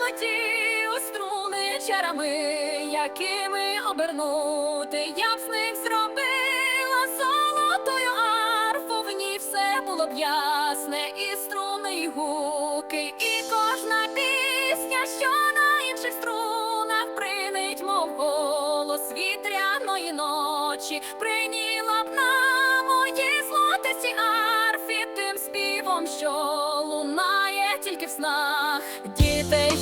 золоті у струни чарами, якими обернути, я б з них зробила золотою арфу, в ній все було б ясне, і струни, і гуки, і кожна пісня, що на інших струнах принить, мов голос вітряної ночі, прийняла б на мої злотисті арфі тим співом, що лунає тільки в снах.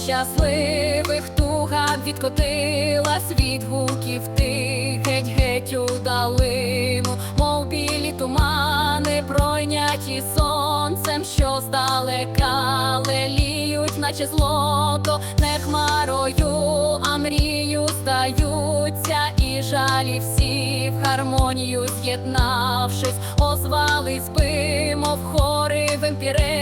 Щасливих туга відкотилась від гуків тих геть геть у далину, мов білі тумани, пройняті сонцем, що здалека леліють, наче злото, не хмарою, а мрію здаються, і жалі всі в гармонію з'єднавшись, озвались би, мов хори в емпіреях.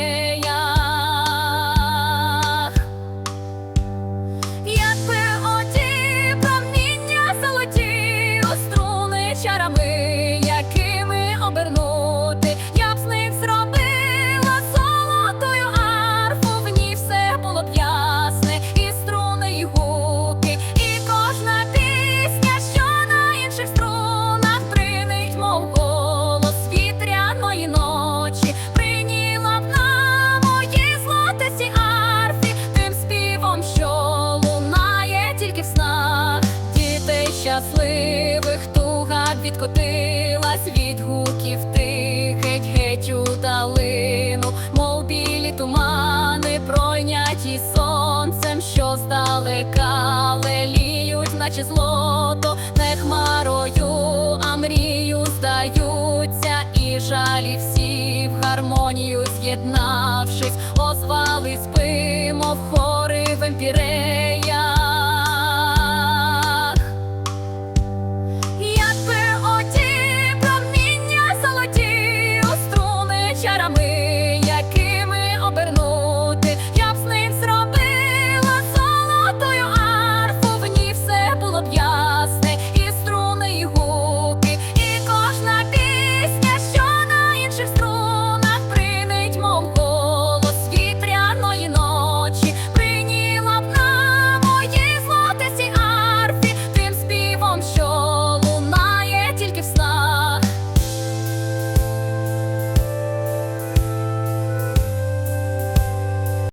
Відкотилась від гуків тих геть геть у далину, мов білі тумани, пройняті сонцем, що здалека леліють, наче злото, не хмарою, а мрію здаються, і жалі всі в гармонію з'єднавшись, озвались би, мов хори в емпіреях.